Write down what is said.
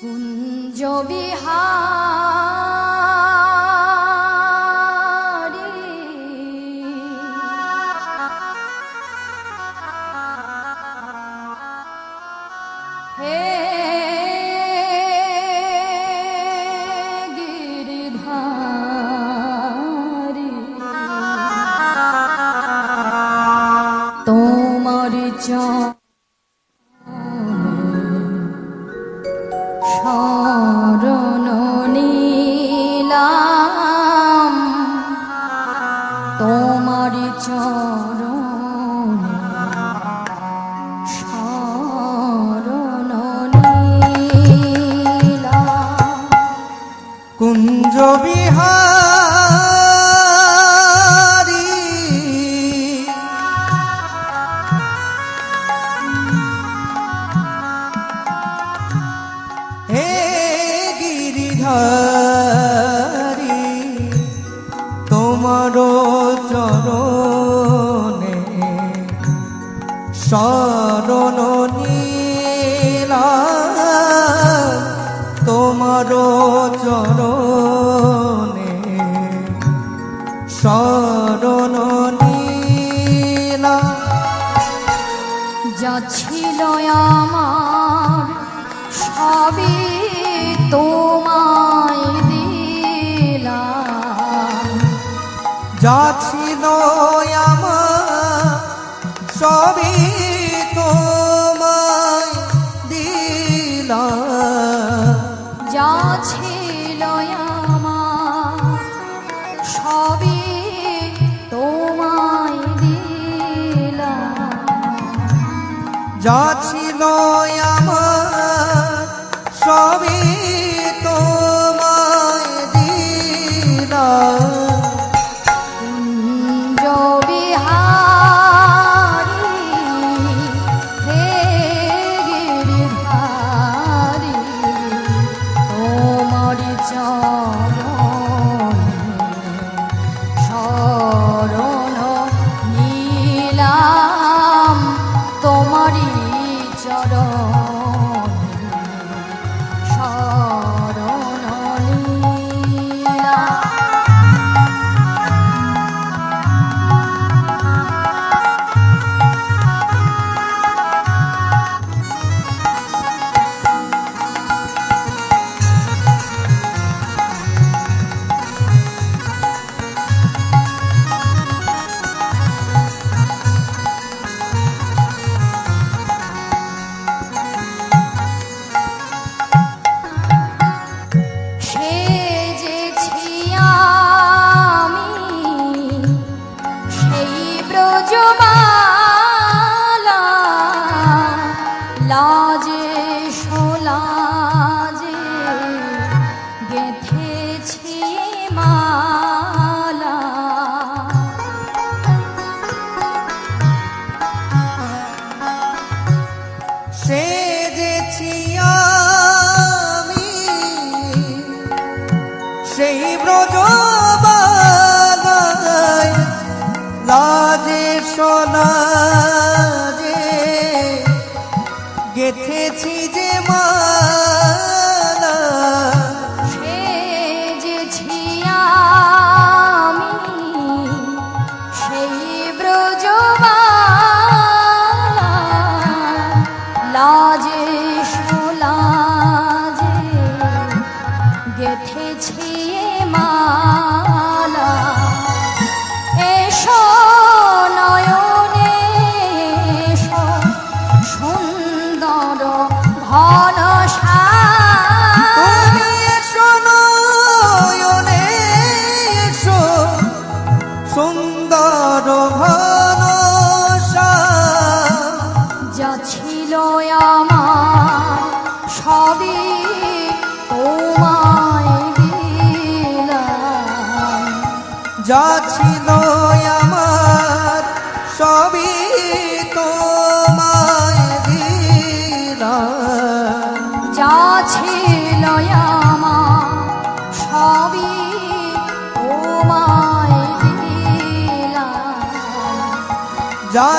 কুঞ্জ বিহারী হে কুঞ্জ বিহারী হে গিরিধারী তোমার চরণে শরণ শরণ নীলা। যা ছিল আমার সবই তোমায় দিলা যা ছিল আমার সবই যা ছিল আমার সবই লাজে সোলাজে গেথেছি মালা। সেজেছি আমি সেই ব্রজ লাজে সোনাজে গেথেছি যে মালা সবই তোমায় দিলাম। যা ছিল আমার, সবই তোমায় যা ছিল আমার, সবই তোমায় দিলাম। যা